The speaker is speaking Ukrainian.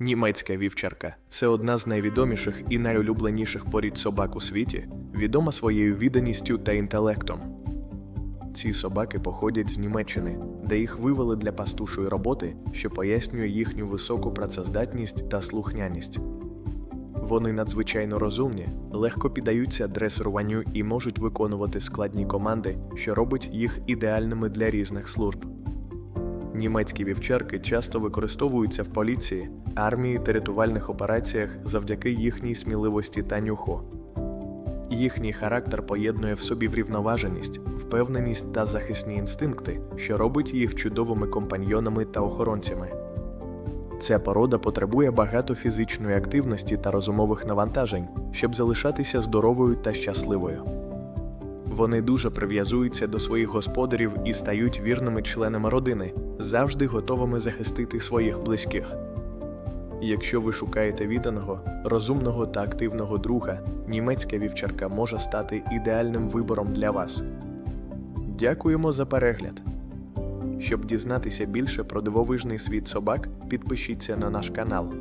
Німецька вівчарка це одна з найвідоміших і найулюбленіших порід собак у світі, відома своєю відданістю та інтелектом. Ці собаки походять з Німеччини, де їх вивели для пастушої роботи, що пояснює їхню високу працездатність та слухняність. Вони надзвичайно розумні, легко піддаються дресируванню і можуть виконувати складні команди, що робить їх ідеальними для різних служб. Німецькі вівчарки часто використовуються в поліції, армії та рятувальних операціях завдяки їхній сміливості та нюху. Їхній характер поєднує в собі врівноваженість, впевненість та захисні інстинкти, що робить їх чудовими компаньйонами та охоронцями. Ця порода потребує багато фізичної активності та розумових навантажень, щоб залишатися здоровою та щасливою. Вони дуже прив'язуються до своїх господарів і стають вірними членами родини, завжди готовими захистити своїх близьких. Якщо ви шукаєте відданого, розумного та активного друга, німецька вівчарка може стати ідеальним вибором для вас. Дякуємо за перегляд. Щоб дізнатися більше про дивовижний світ собак, підпишіться на наш канал.